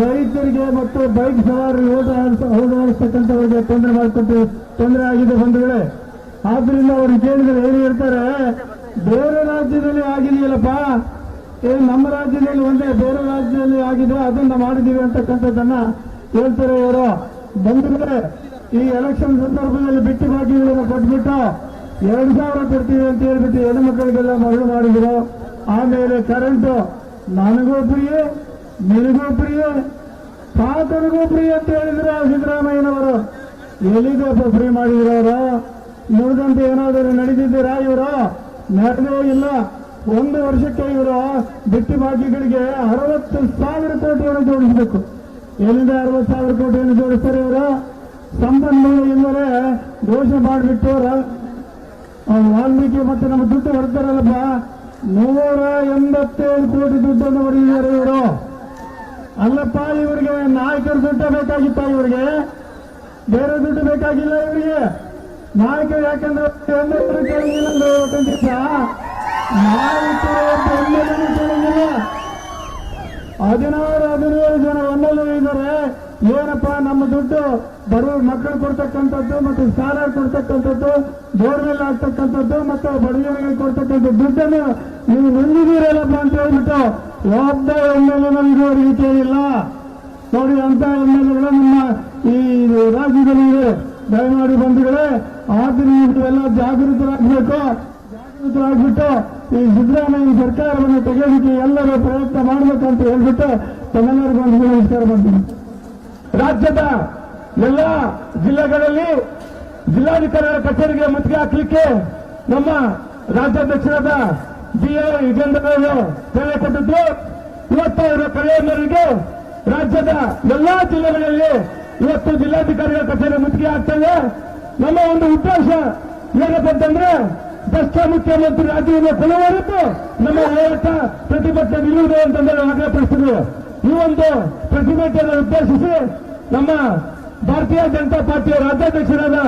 ರೈತರಿಗೆ ಮತ್ತು ಬೈಕ್ ಸವಾರಿ ಓಟ ಓಡಾಡಿಸ್ತಕ್ಕಂಥವ್ರಿಗೆ ತೊಂದರೆ ಮಾಡಿಕೊಟ್ಟು ತೊಂದರೆ ಆಗಿದೆ ಬಂಧುಗಳೇ. ಆದ್ರಿಂದ ಅವರು ಕೇಳಿದ್ರೆ ಏನು ಹೇಳ್ತಾರೆ? ಬೇರೆ ರಾಜ್ಯದಲ್ಲಿ ಆಗಿದೆಯಲ್ಲಪ್ಪ. ಏ, ನಮ್ಮ ರಾಜ್ಯದಲ್ಲಿ ಒಂದೇ, ಬೇರೆ ರಾಜ್ಯದಲ್ಲಿ ಆಗಿದೆ, ಅದನ್ನ ಮಾಡಿದೀವಿ ಅಂತಕ್ಕಂಥದ್ದನ್ನ ಹೇಳ್ತಾರೆ ಇವರು. ಬಂಧುಗಳೇ, ಈ ಎಲೆಕ್ಷನ್ ಸಂದರ್ಭದಲ್ಲಿ ಬಿಟ್ಟು ಬಾಕಿಗಳನ್ನು ಕೊಟ್ಬಿಟ್ಟು ಎರಡು ಸಾವಿರ ಕೊಡ್ತೀವಿ ಅಂತ ಹೇಳ್ಬಿಟ್ಟು ಹೆಣ್ಣು ಮಕ್ಕಳಿಗೆಲ್ಲ ಮರಳು ಮಾಡಿದ್ರು. ಆಮೇಲೆ ಕರೆಂಟ್ ನನಗೂ ಪ್ರಿಯೆ ನಿನಗೂ ಪ್ರಿಯ ಪಾತನಿಗೂ ಪ್ರಿಯ ಅಂತ ಹೇಳಿದ್ರು ಸಿದ್ದರಾಮಯ್ಯನವರು. ಎಲ್ಲಿಗೋಪ ಫ್ರೀ ಮಾಡಿದ್ರವರು ಇವ್ರದಂತೆ ಏನಾದರೂ ನಡೆದಿದ್ದೀರಾ ಇವರು? ನಡೆದೇ ಇಲ್ಲ. ಒಂದು ವರ್ಷಕ್ಕೆ ಇವರು ಬಿಟ್ಟಿ ಬಾಕಿಗಳಿಗೆ ಅರವತ್ತು ಸಾವಿರ ಕೋಟಿಯನ್ನು ಜೋಡಿಸಬೇಕು. ಎಲ್ಲಿಂದ ಅರವತ್ತು ಸಾವಿರ ಕೋಟಿಯನ್ನು ಜೋಡಿಸ್ತಾರೆ ಇವರು? ಸಂಪನ್ಮೂಲ ಎಂದರೆ ದೋಷ ಮಾಡಿಬಿಟ್ಟು ರ- ಆ ವಾಲ್ಮೀಕಿ ಮತ್ತೆ ನಮ್ಮ ದುಡ್ಡು ಹೊರತಾರಲ್ಲಪ್ಪ ನೂರ ಎಂಬತ್ತೇಳು ಕೋಟಿ ದುಡ್ಡನ್ನು ಹೊಡೆದಿದ್ದಾರೆ ಇವರು. ಅಲ್ಲಪ್ಪ ಇವರಿಗೆ, ನಾಯಕರ ದುಡ್ಡು ಬೇಕಾಗಿತ್ತ ಇವರಿಗೆ. ಬೇರೆ ದುಡ್ಡು ಬೇಕಾಗಿಲ್ಲ ಇವರಿಗೆ. ನಾಯಕರು ಯಾಕಂದ್ರೆ ಎಲ್ಲರೂ ಕೇಳಿಲ್ಲ ನಾಯಕರು ಕೇಳಿಲ್ಲ. ಹದಿನಾರು, ಹದಿನೇಳು ಜನ ಒಂದಲ್ಲೂ ಇದ್ದಾರೆ. ಏನಪ್ಪ ನಮ್ಮ ದುಡ್ಡು ಬಡವರು ಮಕ್ಕಳು ಕೊಡ್ತಕ್ಕಂಥದ್ದು ಮತ್ತು ಸಾಲ ಕೊಡ್ತಕ್ಕಂಥದ್ದು, ಬೋರ್ವೆಲ್ ಆಗ್ತಕ್ಕಂಥದ್ದು ಮತ್ತು ಬಡವರಿಗೆ ಕೊಡ್ತಕ್ಕಂಥ ದುಡ್ಡನ್ನು ನೀವು ನುಂಗಿದೀರಲ್ಲಪ್ಪ ಅಂತ ಹೇಳ್ಬಿಟ್ಟು ಒಬ್ಬ ನಮಗೆ ಇದುವರೆಗೆ ಇಲ್ಲ ನೋಡಿ ಅಂತ ಎಮ್ಮೆಲ್ಲೆಗಳು ನಮ್ಮ ಈ ರಾಜ್ಯದಲ್ಲಿ ದಯಮಾಡಿ ಬಂಧುಗಳೇ, ಆದ್ರೆ ನೀವೆಲ್ಲ ಜಾಗೃತರಾಗಬೇಕು. ಜಾಗೃತರಾಗ್ಬಿಟ್ಟು ಈ ಸಿದ್ದರಾಮಯ್ಯ ಸರ್ಕಾರವನ್ನು ತೆಗೆಯೋದಕ್ಕೆ ಎಲ್ಲರೂ ಪ್ರಯತ್ನ ಮಾಡಬೇಕಂತ ಹೇಳ್ಬಿಟ್ಟು ತಮ್ಮೆಲ್ಲರಿಗೂ ಒಂದು ನಮಸ್ಕಾರ ಮಾಡ್ತೀನಿ. ರಾಜ್ಯದ ಎಲ್ಲ ಜಿಲ್ಲೆಗಳಲ್ಲಿ ಜಿಲ್ಲಾಧಿಕಾರಿಗಳ ಕಚೇರಿಗೆ ಮುತ್ತಿಗೆ ಹಾಕಲಿಕ್ಕೆ ನಮ್ಮ ರಾಜ್ಯಾಧ್ಯಕ್ಷರಾದ ಬಿ ಎ ಯುಗೇಂದ್ರವರು ಹೇಳಿಕೊಟ್ಟಿದ್ದು ಕೊಟ್ಟಿದ್ದು ಇವತ್ತು ಅವರ ಕರೆಯ ಮೇರೆಗೆ ರಾಜ್ಯದ ಎಲ್ಲಾ ಜಿಲ್ಲೆಗಳಲ್ಲಿ ಇವತ್ತು ಜಿಲ್ಲಾಧಿಕಾರಿಗಳ ಕಚೇರಿ ಮುತ್ತಿಗೆ ಹಾಕ್ತೇವೆ ನಮ್ಮ ಒಂದು ಉದ್ದೇಶ ಏನಪ್ಪ ಅಂತಂದ್ರೆ ಭ್ರಷ್ಟ ಮುಖ್ಯಮಂತ್ರಿ ರಾಜ್ಯವನ್ನು ಕೊನೆವರೆಗೂ ನಮ್ಮ ಹೋರಾಟ ಪ್ರತಿಭಟನೆ ನಿಲ್ಲುವುದು ಅಂತಂದ್ರೆ ಆಗ್ರಹಪಡಿಸಿದ್ರು ಈ ಒಂದು ಪ್ರತಿಭಟನೆಯನ್ನು ಉದ್ದೇಶಿಸಿ ನಮ್ಮ ಭಾರತೀಯ ಜನತಾ ಪಾರ್ಟಿಯ ರಾಜ್ಯಾಧ್ಯಕ್ಷರಾದ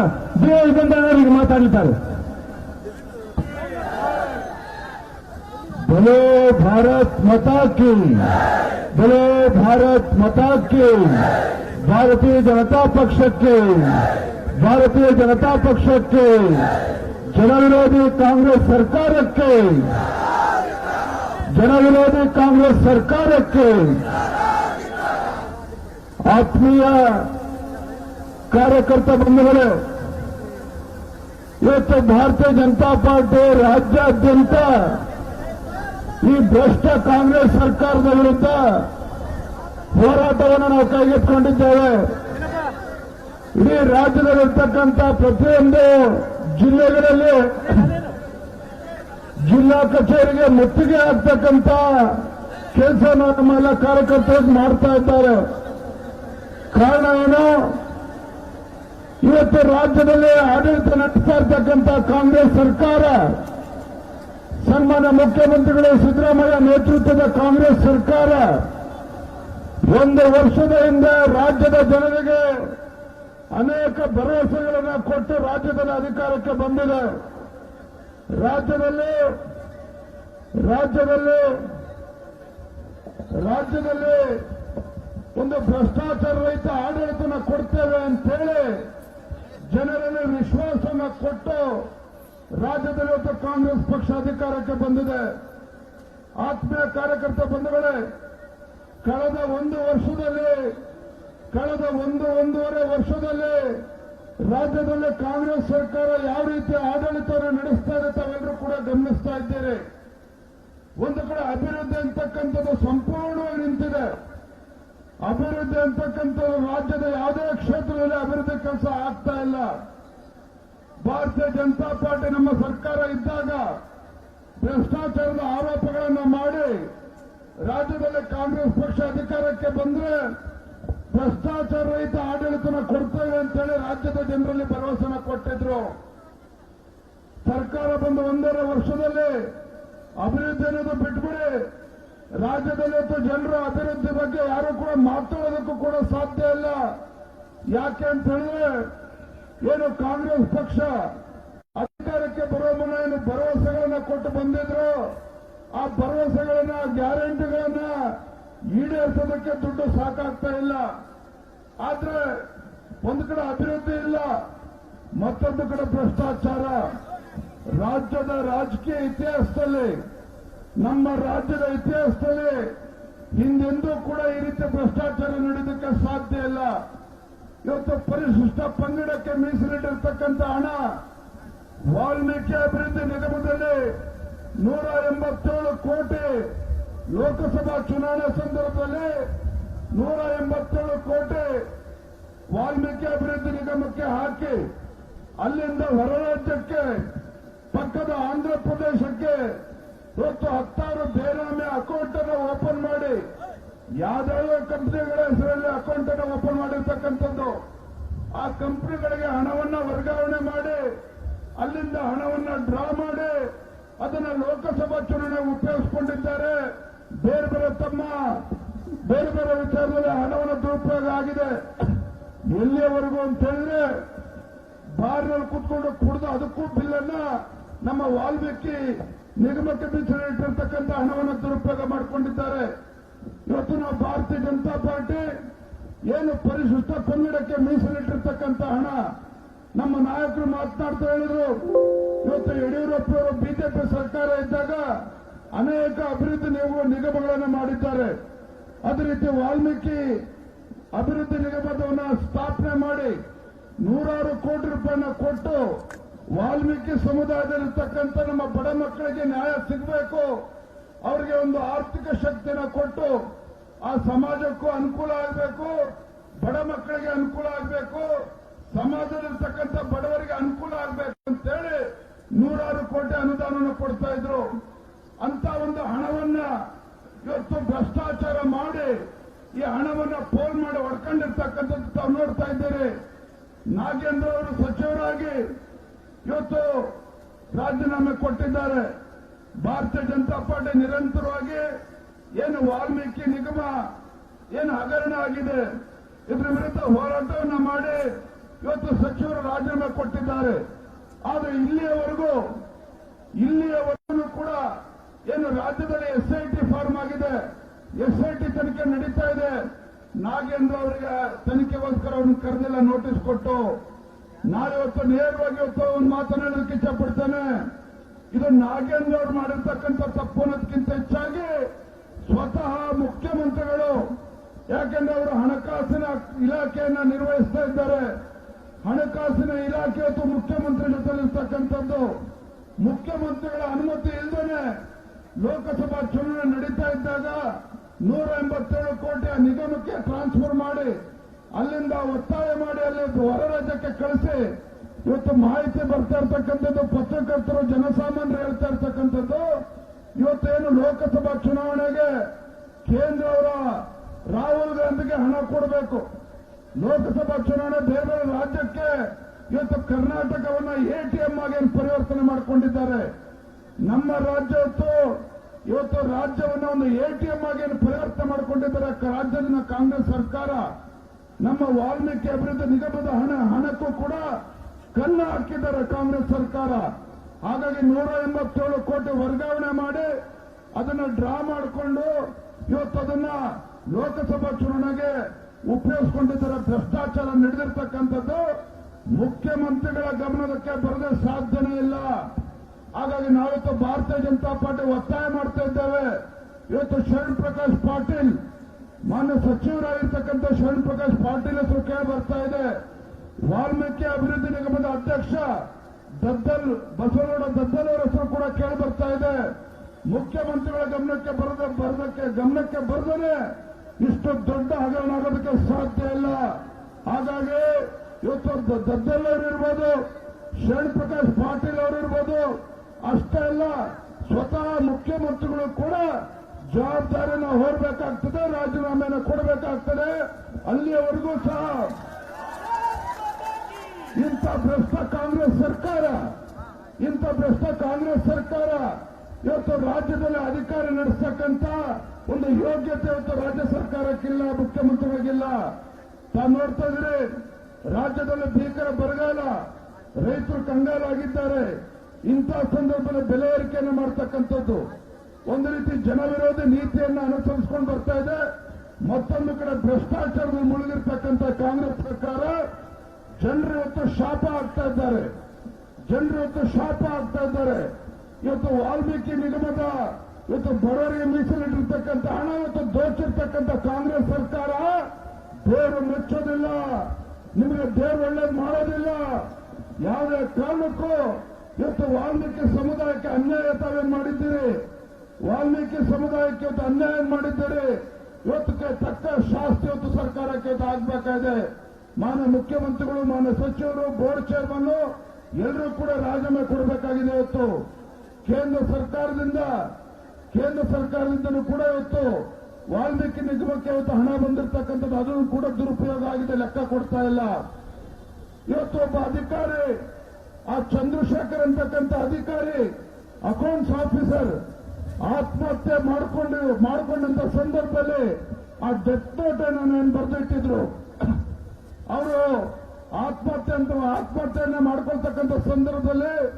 ಬಿ ಎ ಯುಗಂಧರವರಿಗೆ ಮಾತಾಡಲಿದ್ದಾರೆ बोलो भारत माता की बोलो भारत माता की ಭಾರತೀಯ ಜನತಾ ಪಕ್ಷಕ್ಕೆ ಭಾರತೀಯ ಜನತಾ ಪಕ್ಷಕ್ಕೆ ಜನವಿರೋಧಿ ಕಾಂಗ್ರೆಸ್ ಸರ್ಕಾರಕ್ಕೆ ಜನವಿರೋಧಿ ಕಾಂಗ್ರೆಸ್ ಸರ್ಕಾರಕ್ಕೆ ಆತ್ಮೀಯ ಕಾರ್ಯಕರ್ತ ಬಂಧುಗಳೇ ಇವತ್ತು ಭಾರತೀಯ ಜನತಾ ಪಾರ್ಟಿ ರಾಜ್ಯಾದ್ಯಂತ ಈ ಭ್ರಷ್ಟ ಕಾಂಗ್ರೆಸ್ ಸರ್ಕಾರದ ವಿರುದ್ಧ ಹೋರಾಟವನ್ನು ನಾವು ಕೈಗೆತ್ತಿಕೊಂಡಿದ್ದೇವೆ. ಇಡೀ ರಾಜ್ಯದಲ್ಲಿರ್ತಕ್ಕಂಥ ಪ್ರತಿಯೊಂದು ಜಿಲ್ಲೆಗಳಲ್ಲಿ ಜಿಲ್ಲಾ ಕಚೇರಿಗೆ ಮುತ್ತಿಗೆ ಆಗ್ತಕ್ಕಂಥ ಕೆಲಸ ನಮ್ಮೆಲ್ಲ ಕಾರ್ಯಕರ್ತರು ಮಾಡ್ತಾ ಇದ್ದಾರೆ. ಕಾರಣ ಏನು? ಇವತ್ತು ರಾಜ್ಯದಲ್ಲಿ ಆಡಳಿತ ನಡೆಸ್ತಾ ಇರ್ತಕ್ಕಂಥ ಕಾಂಗ್ರೆಸ್ ಸರ್ಕಾರ ಸನ್ಮಾನ್ಯ ಮುಖ್ಯಮಂತ್ರಿಗಳು, ಸಿದ್ದರಾಮಯ್ಯ ನೇತೃತ್ವದ ಕಾಂಗ್ರೆಸ್ ಸರ್ಕಾರ ಒಂದು ವರ್ಷದ ಹಿಂದೆ ರಾಜ್ಯದ ಜನರಿಗೆ ಅನೇಕ ಭರವಸೆಗಳನ್ನು ಕೊಟ್ಟು ರಾಜ್ಯದಲ್ಲಿ ಅಧಿಕಾರಕ್ಕೆ ಬಂದಿದೆ. ರಾಜ್ಯದಲ್ಲಿ ರಾಜ್ಯದಲ್ಲಿ ರಾಜ್ಯದಲ್ಲಿ ಒಂದು ಭ್ರಷ್ಟಾಚಾರ ರಹಿತ ಆಡಳಿತನ ಕೊಡ್ತೇವೆ ಅಂತೇಳಿ ಜನರಲ್ಲಿ ವಿಶ್ವಾಸವನ್ನು ಕೊಟ್ಟು ರಾಜ್ಯದಲ್ಲಿ ಇವತ್ತು ಕಾಂಗ್ರೆಸ್ ಪಕ್ಷ ಅಧಿಕಾರಕ್ಕೆ ಬಂದಿದೆ. ಆತ್ಮೀಯ ಕಾರ್ಯಕರ್ತ ಬಂಧುಗಳೇ, ಕಳೆದ ಒಂದು ವರ್ಷದಲ್ಲಿ, ಕಳೆದ ಒಂದು ಒಂದೂವರೆ ವರ್ಷದಲ್ಲಿ ರಾಜ್ಯದಲ್ಲಿ ಕಾಂಗ್ರೆಸ್ ಸರ್ಕಾರ ಯಾವ ರೀತಿ ಆಡಳಿತವನ್ನು ನಡೆಸ್ತಾ ಇದೆ ತಾವೆಲ್ಲರೂ ಕೂಡ ಗಮನಿಸ್ತಾ ಇದ್ದೀರಿ. ಒಂದು ಕಡೆ ಅಭಿವೃದ್ಧಿ ಅಂತಕ್ಕಂಥದ್ದು ಸಂಪೂರ್ಣವಾಗಿ ನಿಂತಿದೆ. ಅಭಿವೃದ್ಧಿ ಅಂತಕ್ಕಂಥದ್ದು ರಾಜ್ಯದ ಯಾವುದೇ ಕ್ಷೇತ್ರದಲ್ಲಿ ಅಭಿವೃದ್ಧಿ ಕೆಲಸ ಆಗ್ತಾ ಇಲ್ಲ. ಭಾರತೀಯ ಜನತಾ ಪಾರ್ಟಿ ನಮ್ಮ ಸರ್ಕಾರ ಇದ್ದಾಗ ಭ್ರಷ್ಟಾಚಾರದ ಆರೋಪಗಳನ್ನು ಮಾಡಿ ರಾಜ್ಯದಲ್ಲಿ ಕಾಂಗ್ರೆಸ್ ಪಕ್ಷ ಅಧಿಕಾರಕ್ಕೆ ಬಂದ್ರೆ ಭ್ರಷ್ಟಾಚಾರ ರಹಿತ ಆಡಳಿತನ ಕೊಡ್ತೇವೆ ಅಂತೇಳಿ ರಾಜ್ಯದ ಜನರಲ್ಲಿ ಭರವಸೆನ ಕೊಟ್ಟಿದ್ರು. ಸರ್ಕಾರ ಬಂದ ಒಂದೆರಡು ವರ್ಷದಲ್ಲಿ ಅಭಿವೃದ್ಧಿ ಅನ್ನೋದು ಬಿಟ್ಬಿಡಿ. ರಾಜ್ಯದಲ್ಲಿ ಜನರು ಅಭಿವೃದ್ಧಿ ಬಗ್ಗೆ ಯಾರು ಕೂಡ ಮಾತಾಡೋದಕ್ಕೂ ಕೂಡ ಸಾಧ್ಯ ಇಲ್ಲ. ಯಾಕೆ ಅಂತ ಹೇಳಿದ್ರೆ ಏನು ಕಾಂಗ್ರೆಸ್ ಪಕ್ಷ ಅಧಿಕಾರಕ್ಕೆ ಬರುವ ಮುನ್ನ ಏನು ಭರವಸೆಗಳನ್ನ ಕೊಟ್ಟು ಬಂದಿದ್ರು? ಆ ಭರವಸೆಗಳನ್ನ ಗ್ಯಾರಂಟಿಗಳನ್ನ ಈಡೇರಿಸೋದಕ್ಕೆ ದುಡ್ಡು ಸಾಕಾಗ್ತಾ ಇಲ್ಲ. ಆದ್ರೆ ಒಂದು ಕಡೆ ಅಭಿವೃದ್ಧಿ ಇಲ್ಲ, ಮತ್ತೊಂದು ಕಡೆ ಭ್ರಷ್ಟಾಚಾರ. ರಾಜ್ಯದ ರಾಜಕೀಯ ಇತಿಹಾಸದಲ್ಲಿ, ನಮ್ಮ ರಾಜ್ಯದ ಇತಿಹಾಸದಲ್ಲಿ ಹಿಂದೆಂದೂ ಕೂಡ ಈ ರೀತಿ ಭ್ರಷ್ಟಾಚಾರ ನಡೆಯೋದಕ್ಕೆ ಸಾಧ್ಯ ಇಲ್ಲ. ಇವತ್ತು ಪರಿಶಿಷ್ಟ ಪಂಗಡಕ್ಕೆ ಮೀಸಲಿಟ್ಟಿರ್ತಕ್ಕಂಥ ಹಣ ವಾಲ್ಮೀಕಿ ಅಭಿವೃದ್ಧಿ ನಿಗಮದಲ್ಲಿ ನೂರ ಎಂಬತ್ತೇಳು ಕೋಟಿ ಲೋಕಸಭಾ ಚುನಾವಣೆ ಸಂದರ್ಭದಲ್ಲಿ ನೂರ ಎಂಬತ್ತೇಳು ಕೋಟಿ ವಾಲ್ಮೀಕಿ ಅಭಿವೃದ್ಧಿ ನಿಗಮಕ್ಕೆ ಹಾಕಿ ಅಲ್ಲಿಂದ ಹೊರ ರಾಜ್ಯಕ್ಕೆ, ಪಕ್ಕದ ಆಂಧ್ರ ಪ್ರದೇಶಕ್ಕೆ, ಇವತ್ತು ಹತ್ತಾರು ಬೇನಾಮಿ ಅಕೌಂಟ್ ಅನ್ನು ಓಪನ್ ಮಾಡಿ ಯಾವ್ದಾವ ಕಂಪನಿಗಳ ಹೆಸರಲ್ಲಿ ಅಕೌಂಟ್ ಅನ್ನು ಓಪನ್ ಮಾಡಿರ್ತಕ್ಕಂಥದ್ದು, ಆ ಕಂಪನಿಗಳಿಗೆ ಹಣವನ್ನ ವರ್ಗಾವಣೆ ಮಾಡಿ, ಅಲ್ಲಿಂದ ಹಣವನ್ನ ಡ್ರಾ ಮಾಡಿ, ಅದನ್ನ ಲೋಕಸಭಾ ಚುನಾವಣೆ ಉಪಯೋಗಿಸಿಕೊಂಡಿದ್ದಾರೆ. ಬೇರೆ ಬೇರೆ ತಮ್ಮ, ಬೇರೆ ಬೇರೆ ವಿಚಾರದಲ್ಲಿ ಹಣವನ್ನು ದುರುಪಯೋಗ ಆಗಿದೆ. ಎಲ್ಲಿಯವರೆಗೂ ಅಂತ ಹೇಳಿದ್ರೆ ಬಾರ್ನಲ್ಲಿ ಕುತ್ಕೊಂಡು ಕುಡಿದು ಅದಕ್ಕೂ ಬಿಲ್ಲನ್ನ ನಮ್ಮ ವಾಲ್ಮೀಕಿ ನಿಗಮಕ್ಕೆ ಮೀಸಲಿಟ್ಟಿರ್ತಕ್ಕಂಥ ಹಣವನ್ನು ದುರುಪಯೋಗ ಮಾಡಿಕೊಂಡಿದ್ದಾರೆ. ಇವತ್ತು ನಾವು ಭಾರತೀಯ ಜನತಾ ಪಾರ್ಟಿ ಏನು ಪರಿಶಿಷ್ಟ ಪಂಗಡಕ್ಕೆ ಮೀಸಲಿಟ್ಟಿರ್ತಕ್ಕಂಥ ಹಣ ನಮ್ಮ ನಾಯಕರು ಮಾತನಾಡ್ತಾ ಹೇಳಿದ್ರು. ಇವತ್ತು ಯಡಿಯೂರಪ್ಪನವರು ಬಿಜೆಪಿ ಸರ್ಕಾರ ಇದ್ದಾಗ ಅನೇಕ ಅಭಿವೃದ್ಧಿ ನಿಗಮ- ನಿಗಮಗಳನ್ನು ಮಾಡಿದ್ದಾರೆ. ಅದೇ ರೀತಿ ವಾಲ್ಮೀಕಿ ಅಭಿವೃದ್ಧಿ ನಿಗಮದವನ್ನ ಸ್ಥಾಪನೆ ಮಾಡಿ ನೂರಾರು ಕೋಟಿ ರೂಪಾಯಿನ ಕೊಟ್ಟು ವಾಲ್ಮೀಕಿ ಸಮುದಾಯದಲ್ಲಿರ್ತಕ್ಕಂಥ ನಮ್ಮ ಬಡ ಮಕ್ಕಳಿಗೆ ನ್ಯಾಯ ಸಿಗಬೇಕು. ಅವರಿಗೆ ಒಂದು ಆರ್ಥಿಕ ಶಕ್ತಿನ ಕೊಟ್ಟು ಆ ಸಮಾಜಕ್ಕೂ ಅನುಕೂಲ ಆಗಬೇಕು, ಬಡ ಮಕ್ಕಳಿಗೆ ಅನುಕೂಲ ಆಗಬೇಕು, ಸಮಾಜದಲ್ಲಿರ್ತಕ್ಕಂಥ ಬಡವರಿಗೆ ಅನುಕೂಲ ಆಗಬೇಕು ಅಂತೇಳಿ ನೂರಾರು ಕೋಟಿ ಅನುದಾನವನ್ನು ಕೊಡ್ತಾ ಇದ್ರು. ಅಂತ ಒಂದು ಹಣವನ್ನ ಇವತ್ತು ಭ್ರಷ್ಟಾಚಾರ ಮಾಡಿ ಈ ಹಣವನ್ನ ಪೋಲ್ ಮಾಡಿ ಹೊಡ್ಕೊಂಡಿರ್ತಕ್ಕಂಥದ್ದು ತಾವು ನೋಡ್ತಾ ಇದ್ದೀರಿ. ನಾಗೇಂದ್ರ ಅವರು ಸಚಿವರಾಗಿ ಇವತ್ತು ರಾಜೀನಾಮೆ ಕೊಟ್ಟಿದ್ದಾರೆ. ಭಾರತೀಯ ಜನತಾ ಪಾರ್ಟಿ ನಿರಂತರವಾಗಿ ಏನು ವಾಲ್ಮೀಕಿ ನಿಗಮ ಏನು ಹಗರಣ ಆಗಿದೆ, ಇದ್ರ ವಿರುದ್ಧ ಹೋರಾಟವನ್ನ ಮಾಡಿ ಇವತ್ತು ಸಚಿವರು ರಾಜೀನಾಮೆ ಕೊಟ್ಟಿದ್ದಾರೆ. ಆದರೆ ಇಲ್ಲಿಯವರೆಗೂ ಇಲ್ಲಿಯವರೆಗೂ ಕೂಡ ಏನು ರಾಜ್ಯದಲ್ಲಿ ಎಸ್ಐಟಿ ಫಾರ್ಮ್ ಆಗಿದೆ. ಎಸ್ಐಟಿ ತನಿಖೆ ನಡೀತಾ ಇದೆ. ನಾಗೇಂದ್ರ ಅವರಿಗೆ ತನಿಖೆಗೋಸ್ಕರ ಅವ್ರನ್ನ ಕರೆದಿಲ್ಲ ನೋಟಿಸ್ ಕೊಟ್ಟು ನಾಳೆ ಇವತ್ತು ನೇರವಾಗಿ ಇವತ್ತು ಒಂದು ಮಾತನಾಡೋದಕ್ಕೆ ಇಚ್ಛಪಡ್ತೇನೆ ಇದು ನಾಗೇಂದ್ರ ಅವರು ಮಾಡಿರ್ತಕ್ಕಂಥ ತಪ್ಪು ಅನ್ನೋದಕ್ಕಿಂತ ಹೆಚ್ಚಾಗಿ ಸ್ವತಃ ಮುಖ್ಯಮಂತ್ರಿಗಳು, ಯಾಕೆಂದ್ರೆ ಅವರು ಹಣಕಾಸಿನ ಇಲಾಖೆಯನ್ನ ನಿರ್ವಹಿಸ್ತಾ ಇದ್ದಾರೆ. ಹಣಕಾಸಿನ ಇಲಾಖೆ ಮತ್ತು ಮುಖ್ಯಮಂತ್ರಿ ಜೊತೆಲಿರ್ತಕ್ಕಂಥದ್ದು. ಮುಖ್ಯಮಂತ್ರಿಗಳ ಅನುಮತಿ ಇಲ್ಲದೇನೆ ಲೋಕಸಭಾ ಚುನಾವಣೆ ನಡೀತಾ ಇದ್ದಾಗ ನೂರ ಎಂಬತ್ತೇಳು ಕೋಟಿ ನಿಗಮಕ್ಕೆ ಟ್ರಾನ್ಸ್ಫರ್ ಮಾಡಿ, ಅಲ್ಲಿಂದ ಒತ್ತಾಯ ಮಾಡಿ, ಅಲ್ಲಿ ಹೊರ ರಾಜ್ಯಕ್ಕೆ ಕಳಿಸಿ ಇವತ್ತು ಮಾಹಿತಿ ಬರ್ತಾ ಇರ್ತಕ್ಕಂಥದ್ದು ಪತ್ರಕರ್ತರು, ಜನಸಾಮಾನ್ಯರು ಹೇಳ್ತಾ ಇರ್ತಕ್ಕಂಥದ್ದು, ಇವತ್ತೇನು ಲೋಕಸಭಾ ಚುನಾವಣೆಗೆ ಕೇಂದ್ರ ಅವರ ರಾಹುಲ್ ಗಾಂಧಿಗೆ ಹಣ ಕೊಡಬೇಕು. ಲೋಕಸಭಾ ಚುನಾವಣೆ ಬೇರೆ ಬೇರೆ ರಾಜ್ಯಕ್ಕೆ ಇವತ್ತು ಕರ್ನಾಟಕವನ್ನ ಎಟಿಎಂ ಆಗಿ ಪರಿವರ್ತನೆ ಮಾಡಿಕೊಂಡಿದ್ದಾರೆ. ನಮ್ಮ ರಾಜ್ಯ ಇವತ್ತು ಇವತ್ತು ರಾಜ್ಯವನ್ನ ಒಂದು ಎಟಿಎಂ ಆಗಿ ಪರಿವರ್ತನೆ ಮಾಡಿಕೊಂಡಿದ್ದಾರೆ. ರಾಜ್ಯದಿಂದ ರಾಜ್ಯದ ಕಾಂಗ್ರೆಸ್ ಸರ್ಕಾರ ನಮ್ಮ ವಾಲ್ಮೀಕಿ ಅಭಿವೃದ್ಧಿ ನಿಗಮದ ಹಣ ಹಣಕ್ಕೂ ಕೂಡ ಕನ್ನ ಹಾಕಿದ್ದಾರೆ ಕಾಂಗ್ರೆಸ್ ಸರ್ಕಾರ. ಹಾಗಾಗಿ ನೂರ ಎಂಬತ್ತೇಳು ಕೋಟಿ ವರ್ಗಾವಣೆ ಮಾಡಿ ಅದನ್ನ ಡ್ರಾ ಮಾಡಿಕೊಂಡು ಇವತ್ತು ಅದನ್ನ ಲೋಕಸಭಾ ಚುನಾವಣೆಗೆ ಉಪಯೋಗಿಸಿಕೊಂಡಿದ್ದಾರೆ. ಭ್ರಷ್ಟಾಚಾರ ನಡೆದಿರ್ತಕ್ಕಂಥದ್ದು ಮುಖ್ಯಮಂತ್ರಿಗಳ ಗಮನಕ್ಕೆ ಬರದೆ ಸಾಧ್ಯನೇ ಇಲ್ಲ. ಹಾಗಾಗಿ ನಾವಿತ್ತು ಭಾರತೀಯ ಜನತಾ ಪಾರ್ಟಿ ಒತ್ತಾಯ ಮಾಡ್ತಾ ಇದ್ದೇವೆ. ಇವತ್ತು ಶರಣ್ ಪ್ರಕಾಶ್ ಪಾಟೀಲ್, ಮಾನ್ಯ ಸಚಿವರಾಗಿರ್ತಕ್ಕಂಥ ಶರಣ್ ಪ್ರಕಾಶ್ ಪಾಟೀಲ್ ಹೆಸರು ಕೇಳಿ ಬರ್ತಾ ಇದೆ. ವಾಲ್ಮೀಕಿ ಅಭಿವೃದ್ಧಿ ನಿಗಮದ ಅಧ್ಯಕ್ಷ ದದ್ದಲ್ ಬಸವನಗೌಡ ದದ್ದಲ್ ಅವರ ಹೆಸರು ಕೂಡ ಕೇಳಿ ಬರ್ತಾ ಇದೆ. ಮುಖ್ಯಮಂತ್ರಿಗಳ ಗಮನಕ್ಕೆ ಬರದ ಬರದಕ್ಕೆ ಗಮನಕ್ಕೆ ಬರದೇ ಇಷ್ಟು ದೊಡ್ಡ ಹಗರಣ ಆಗೋದಕ್ಕೆ ಸಾಧ್ಯ ಇಲ್ಲ. ಹಾಗಾಗಿ ಇವತ್ತು ದದ್ದಲ್ ಅವರು ಇರ್ಬೋದು, ಶರಣ್ ಪ್ರಕಾಶ್ ಪಾಟೀಲ್ ಅವರು ಇರ್ಬೋದು, ಅಷ್ಟೇ ಅಲ್ಲ, ಸ್ವತಃ ಮುಖ್ಯಮಂತ್ರಿಗಳು ಕೂಡ ಜವಾಬ್ದಾರಿನ ಹೊರಬೇಕಾಗ್ತದೆ ರಾಜೀನಾಮೆಯನ್ನು ಕೊಡಬೇಕಾಗ್ತದೆ. ಅಲ್ಲಿಯವರೆಗೂ ಸಹ ಇಂಥ ಭ್ರಷ್ಟ ಕಾಂಗ್ರೆಸ್ ಸರ್ಕಾರ, ಇಂಥ ಭ್ರಷ್ಟ ಕಾಂಗ್ರೆಸ್ ಸರ್ಕಾರ ಇವತ್ತು ರಾಜ್ಯದಲ್ಲಿ ಅಧಿಕಾರ ನಡೆಸತಕ್ಕಂತ ಒಂದು ಯೋಗ್ಯತೆ ಇವತ್ತು ರಾಜ್ಯ ಸರ್ಕಾರಕ್ಕಿಲ್ಲ, ಮುಖ್ಯಮಂತ್ರಿಗಳಿಗಿಲ್ಲ. ತಾವು ನೋಡ್ತಾ ಇದ್ರೆ ರಾಜ್ಯದಲ್ಲಿ ಭೀಕರ ಬರಗಾಲ, ರೈತರು ಕಂಗಾಲಾಗಿದ್ದಾರೆ. ಇಂಥ ಸಂದರ್ಭದಲ್ಲಿ ಬೆಲೆ ಏರಿಕೆಯನ್ನು ಮಾಡ್ತಕ್ಕಂಥದ್ದು. ಒಂದು ರೀತಿ ಜನವಿರೋಧಿ ನೀತಿಯನ್ನು ಅನುಸರಿಸಿಕೊಂಡು ಬರ್ತಾ ಇದೆ. ಮತ್ತೊಂದು ಕಡೆ ಭ್ರಷ್ಟಾಚಾರದಲ್ಲಿ ಮುಳುಗಿರ್ತಕ್ಕಂಥ ಕಾಂಗ್ರೆಸ್ ಸರ್ಕಾರ ಜನರು ಇವತ್ತು ಶಾಪ ಆಗ್ತಾ ಇದ್ದಾರೆ. ಜನರು ಇವತ್ತು ಶಾಪ ಆಗ್ತಾ ಇದ್ದಾರೆ. ಇವತ್ತು ವಾಲ್ಮೀಕಿ ನಿಗಮದ ಇವತ್ತು ಬಡವರಿಗೆ ಮೀಸಲಿಟ್ಟಿರ್ತಕ್ಕಂಥ ಹಣ, ಇವತ್ತು ದೋಚಿರ್ತಕ್ಕಂಥ ಕಾಂಗ್ರೆಸ್ ಸರ್ಕಾರ ದೇವರು ಮೆಚ್ಚೋದಿಲ್ಲ. ನಿಮಗೆ ದೇವರು ಒಳ್ಳೇದು ಮಾಡೋದಿಲ್ಲ. ಯಾವುದೇ ಕಾರಣಕ್ಕೂ ಇವತ್ತು ವಾಲ್ಮೀಕಿ ಸಮುದಾಯಕ್ಕೆ ಅನ್ಯಾಯ ತಾವೇನು ಮಾಡಿದ್ದೀರಿ? ವಾಲ್ಮೀಕಿ ಸಮುದಾಯಕ್ಕೆ ಇವತ್ತು ಅನ್ಯಾಯ ಮಾಡಿದ್ದೀರಿ? ಇವತ್ತು ತಕ್ಕ ಶಾಸ್ತಿ ಇವತ್ತು ಸರ್ಕಾರಕ್ಕೆ ಇವತ್ತು ಆಗ್ಬೇಕಾಗಿದೆ. ಮಾನ್ಯ ಮುಖ್ಯಮಂತ್ರಿಗಳು ಮಾನ ಸಚಿವರು ಬೋರ್ಡ್ ಚೇರ್ಮನ್ ಎಲ್ಲರೂ ಕೂಡ ರಾಜೀನಾಮೆ ಕೊಡಬೇಕಾಗಿದೆ ಇವತ್ತು. ಕೇಂದ್ರ ಸರ್ಕಾರದಿಂದ, ಕೇಂದ್ರ ಸರ್ಕಾರದಿಂದಲೂ ಕೂಡ ಇವತ್ತು ವಾಲ್ಮೀಕಿ ನಿಗಮಕ್ಕೆ ಇವತ್ತು ಹಣ ಬಂದಿರತಕ್ಕಂಥದ್ದು, ಅದನ್ನು ಕೂಡ ದುರುಪಯೋಗ ಆಗಿದೆ, ಲೆಕ್ಕ ಕೊಡ್ತಾ ಇಲ್ಲ. ಇವತ್ತು ಒಬ್ಬ ಅಧಿಕಾರಿ, ಆ ಚಂದ್ರಶೇಖರ್ ಅಂತಕ್ಕಂಥ ಅಧಿಕಾರಿ ಅಕೌಂಟ್ಸ್ ಆಫೀಸರ್ ಆತ್ಮಹತ್ಯೆ ಮಾಡಿಕೊಂಡು, ಮಾಡಿಕೊಂಡಂತ ಸಂದರ್ಭದಲ್ಲಿ ಆ ಡೆತ್ ನೋಟ್ ಏನ್ ಬರೆದಿಟ್ಟಿದ್ರು. ಅವರು ಆತ್ಮಹತ್ಯೆ ಅಂತ ಆತ್ಮಹತ್ಯೆಯನ್ನ ಮಾಡ್ಕೊಳ್ತಕ್ಕಂಥ ಸಂದರ್ಭದಲ್ಲಿ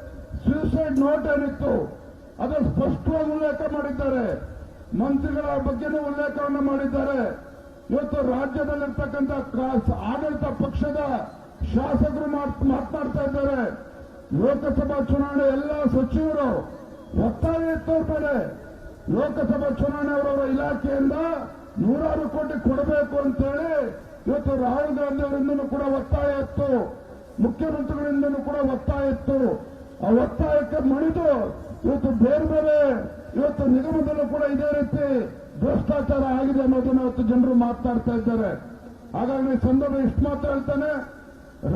ಸೂಸೈಡ್ ನೋಟ್ ಏನಿತ್ತು, ಅದು ಸ್ಪಷ್ಟವಾಗಿ ಉಲ್ಲೇಖ ಮಾಡಿದ್ದಾರೆ. ಮಂತ್ರಿಗಳ ಬಗ್ಗೆನೂ ಉಲ್ಲೇಖವನ್ನು ಮಾಡಿದ್ದಾರೆ. ಇವತ್ತು ರಾಜ್ಯದಲ್ಲಿರ್ತಕ್ಕಂಥ ಆಡಳಿತ ಪಕ್ಷದ ಶಾಸಕರು ಮಾತ್- ಮಾತನಾಡ್ತಾ ಇದ್ದಾರೆ. ಲೋಕಸಭಾ ಚುನಾವಣೆ ಎಲ್ಲ ಸಚಿವರು ಒತ್ತಾಯ ಮೇಲೆ ಲೋಕಸಭಾ ಚುನಾವಣೆ ಅವರವರ ಇಲಾಖೆಯಿಂದ ನೂರಾರು ಕೋಟಿ ಕೊಡಬೇಕು ಅಂತೇಳಿ ಇವತ್ತು ರಾಹುಲ್ ಗಾಂಧಿ ಅವರಿಂದನೂ ಕೂಡ ಒತ್ತಾಯ ಇತ್ತು. ಮುಖ್ಯಮಂತ್ರಿಗಳಿಂದನೂ ಕೂಡ ಒತ್ತಾಯ ಇತ್ತು. ಆ ಒತ್ತಾಯಕ್ಕೆ ಮಣಿದು ಇವತ್ತು ಬೇರೆ ಬೇರೆ ಇವತ್ತು ನಿಗಮದಲ್ಲೂ ಕೂಡ ಇದೇ ರೀತಿ ಭ್ರಷ್ಟಾಚಾರ ಆಗಿದೆ ಅನ್ನೋದನ್ನ ಇವತ್ತು ಜನರು ಮಾತನಾಡ್ತಾ ಇದ್ದಾರೆ. ಹಾಗಾಗಿ ಸಂದರ್ಭ ಇಷ್ಟು ಮಾತ್ರ ಹೇಳ್ತಾನೆ.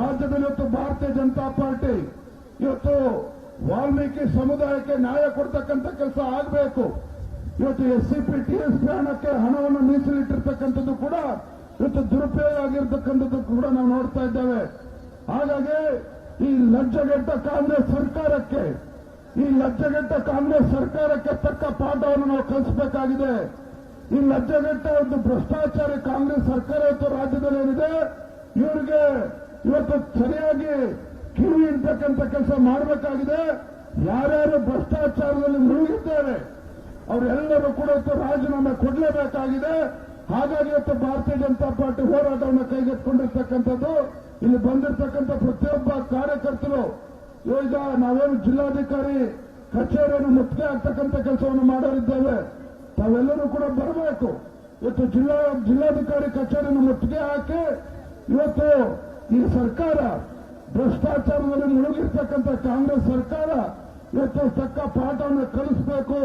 ರಾಜ್ಯದಲ್ಲಿ ಇವತ್ತು ಭಾರತೀಯ ಜನತಾ ಪಾರ್ಟಿ ಇವತ್ತು ವಾಲ್ಮೀಕಿ ಸಮುದಾಯಕ್ಕೆ ನ್ಯಾಯ ಕೊಡ್ತಕ್ಕಂಥ ಕೆಲಸ ಆಗಬೇಕು. ಇವತ್ತು S C P T S ಹಣಕ್ಕೆ ಹಣವನ್ನು ಮೀಸಲಿಟ್ಟಿರ್ತಕ್ಕಂಥದ್ದು ಕೂಡ ಇವತ್ತು ದುರುಪಯೋಗ ಆಗಿರ್ತಕ್ಕಂಥದ್ದು ಕೂಡ ನಾವು ನೋಡ್ತಾ ಇದ್ದೇವೆ. ಹಾಗಾಗಿ ಈ ಲಜ್ಜೆಗೆಟ್ಟ ಕಾಂಗ್ರೆಸ್ ಸರ್ಕಾರಕ್ಕೆ, ಈ ಲಜ್ಜೆಗೆಟ್ಟ ಕಾಂಗ್ರೆಸ್ ಸರ್ಕಾರಕ್ಕೆ ತಕ್ಕ ಪಾಠವನ್ನು ನಾವು ಕಲಿಸಬೇಕಾಗಿದೆ. ಈ ಲಜ್ಜೆಗೆಟ್ಟ ಒಂದು ಭ್ರಷ್ಟಾಚಾರಿ ಕಾಂಗ್ರೆಸ್ ಸರ್ಕಾರ ಇವತ್ತು ರಾಜ್ಯದಲ್ಲಿ ಏನಿದೆ, ಇವರಿಗೆ ಇವತ್ತು ಸರಿಯಾಗಿ ಕಿವಿ ಇರ್ತಕ್ಕಂಥ ಕೆಲಸ ಮಾಡಬೇಕಾಗಿದೆ. ಯಾರ್ಯಾರು ಭ್ರಷ್ಟಾಚಾರದಲ್ಲಿ ಮುಳುಗಿದ್ದಾರೆ, ಅವರೆಲ್ಲರೂ ಕೂಡ ಇವತ್ತು ರಾಜೀನಾಮೆ ಕೊಡಲೇಬೇಕಾಗಿದೆ. ಹಾಗಾಗಿ ಇವತ್ತು ಭಾರತೀಯ ಜನತಾ ಪಾರ್ಟಿ ಹೋರಾಟವನ್ನು ಕೈಗೆತ್ತಿಕೊಂಡಿರ್ತಕ್ಕಂಥದ್ದು, ಇಲ್ಲಿ ಬಂದಿರತಕ್ಕಂಥ ಪ್ರತಿಯೊಬ್ಬ ಕಾರ್ಯಕರ್ತರು, ಈಗ ನಾವೇನು ಜಿಲ್ಲಾಧಿಕಾರಿ ಕಚೇರಿಯನ್ನು ಮುತ್ತಿಗೆ ಆಗ್ತಕ್ಕಂಥ ಕೆಲಸವನ್ನು ಮಾಡಲಿದ್ದೇವೆ. ತಾವೆಲ್ಲರೂ ಕೂಡ ಬರಬೇಕು. ಇವತ್ತು ಜಿಲ್ಲಾ, ಜಿಲ್ಲಾಧಿಕಾರಿ ಕಚೇರಿಯನ್ನು ಮುತ್ತಿಗೆ ಹಾಕಿ, ಇವತ್ತು ಈ ಸರ್ಕಾರ ಭ್ರಷ್ಟಾಚಾರದಲ್ಲಿ ಮುಳುಗಿರ್ತಕ್ಕಂಥ ಕಾಂಗ್ರೆಸ್ ಸರ್ಕಾರ ಇವತ್ತು ತಕ್ಕ ಪಾಠವನ್ನು ಕಲಿಸಬೇಕು.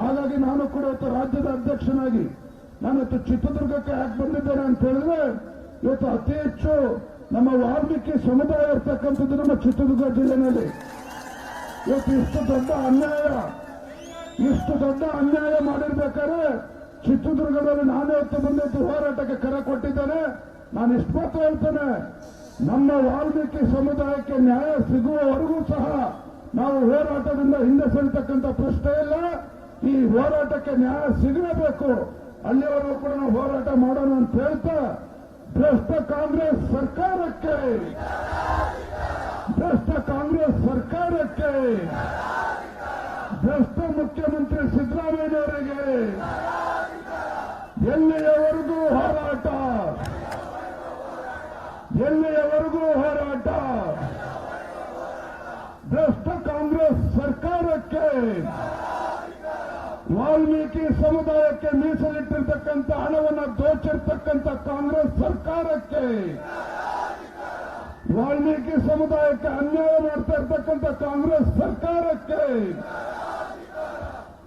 ಹಾಗಾಗಿ ನಾನು ಕೂಡ ಇವತ್ತು ರಾಜ್ಯದ ಅಧ್ಯಕ್ಷನಾಗಿ ನಾನು ಚಿತ್ರದುರ್ಗಕ್ಕೆ ಯಾಕೆ ಬಂದಿದ್ದೇನೆ ಅಂತ ಹೇಳಿದ್ರೆ, ಇವತ್ತು ಅತಿ ಹೆಚ್ಚು ನಮ್ಮ ವಾಲ್ಮೀಕಿ ಸಮುದಾಯ ಇರ್ತಕ್ಕಂಥದ್ದು ನಮ್ಮ ಚಿತ್ರದುರ್ಗ ಜಿಲ್ಲೆನಲ್ಲಿ. ಇವತ್ತು ಇಷ್ಟು ದೊಡ್ಡ ಅನ್ಯಾಯ, ಇಷ್ಟು ದೊಡ್ಡ ಅನ್ಯಾಯ ಮಾಡಿರ್ಬೇಕಾದ್ರೆ ಚಿತ್ರದುರ್ಗದಲ್ಲಿ ನಾನೇ ಹೊತ್ತು ಬಂದಿದ್ದು ಹೋರಾಟಕ್ಕೆ ಕರೆ ಕೊಟ್ಟಿದ್ದೇನೆ. ನಾನು ಇಷ್ಟು ಮಾತ್ರ ಹೇಳ್ತೇನೆ, ನಮ್ಮ ವಾಲ್ಮೀಕಿ ಸಮುದಾಯಕ್ಕೆ ನ್ಯಾಯ ಸಿಗುವವರೆಗೂ ಸಹ ನಾವು ಹೋರಾಟದಿಂದ ಹಿಂದೆ ಸರಿತಕ್ಕಂಥ ಪ್ರಶ್ನೆ ಇಲ್ಲ. ಈ ಹೋರಾಟಕ್ಕೆ ನ್ಯಾಯ ಸಿಗಲೇಬೇಕು. ಅಲ್ಲಿವರೆಗೂ ಕೂಡ ನಾವು ಹೋರಾಟ ಮಾಡೋಣ ಅಂತ ಹೇಳ್ತಾ ಭ್ರಷ್ಟ ಕಾಂಗ್ರೆಸ್ ಸರ್ಕಾರಕ್ಕೆ. ಭ್ರಷ್ಟ ಕಾಂಗ್ರೆಸ್ ಸರ್ಕಾರಕ್ಕೆ. ಭ್ರಷ್ಟ ಮುಖ್ಯಮಂತ್ರಿ ಸಿದ್ದರಾಮಯ್ಯನವರಿಗೆ. ಎಲ್ಲಿಯವರೆಗೂ ಹೋರಾಟ? ಎಲ್ಲಿಯವರೆಗೂ ಹೋರಾಟ? ಭ್ರಷ್ಟ ಕಾಂಗ್ರೆಸ್ ಸರ್ಕಾರಕ್ಕೆ. ವಾಲ್ಮೀಕಿ ಸಮುದಾಯಕ್ಕೆ ಹಣವನ್ನು ದೋಚಿರ್ತಕ್ಕಂಥ ಕಾಂಗ್ರೆಸ್ ಸರ್ಕಾರಕ್ಕೆ ವಾಲ್ಮೀಕಿ ಸಮುದಾಯಕ್ಕೆ ಅನ್ಯಾಯ ಮಾಡ್ತಾ ಇರ್ತಕ್ಕಂಥ ಕಾಂಗ್ರೆಸ್ ಸರ್ಕಾರಕ್ಕೆ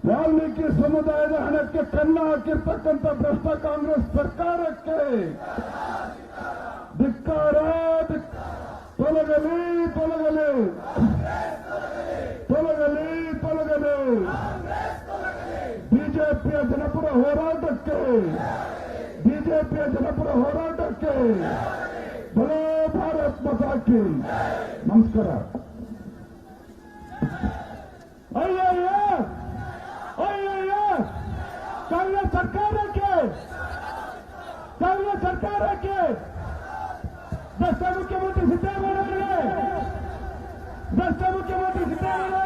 ವಾಲ್ಮೀಕಿ ಸಮುದಾಯದ ಹಣಕ್ಕೆ ಕನ್ನ ಹಾಕಿರ್ತಕ್ಕಂಥ ಭ್ರಷ್ಟ ಕಾಂಗ್ರೆಸ್ ಸರ್ಕಾರಕ್ಕೆ ಧಿಕ್ಕಾರ ಧಿಕ್- ತೊಲಗಲಿ ತೊಲಗಲಿ ತೊಲಗಲಿ ತೊಲಗಲಿ ಬಿಜೆಪಿಯ ಜನಪರ ಹೋರಾಟಕ್ಕೆ ಬಿಜೆಪಿಯ ಜನಪರ ಹೋರಾಟಕ್ಕೆ ಬಲೋ ಭಾರತ್ ಮತಾಕಿ ನಮಸ್ಕಾರ. ಅಯ್ಯಯ್ಯ! ಅಯ್ಯಯ್ಯ! ಕಾಂಗ್ರೆಸ್ ಸರ್ಕಾರಕ್ಕೆ! ಕಾಂಗ್ರೆಸ್ ಸರ್ಕಾರಕ್ಕೆ! ಭ್ರಷ್ಟ ಮುಖ್ಯಮಂತ್ರಿ ಸಿದ್ದರಾಮಯ್ಯ ಭ್ರಷ್ಟ ಮುಖ್ಯಮಂತ್ರಿ ಸಿದ್ದರಾಮಯ್ಯ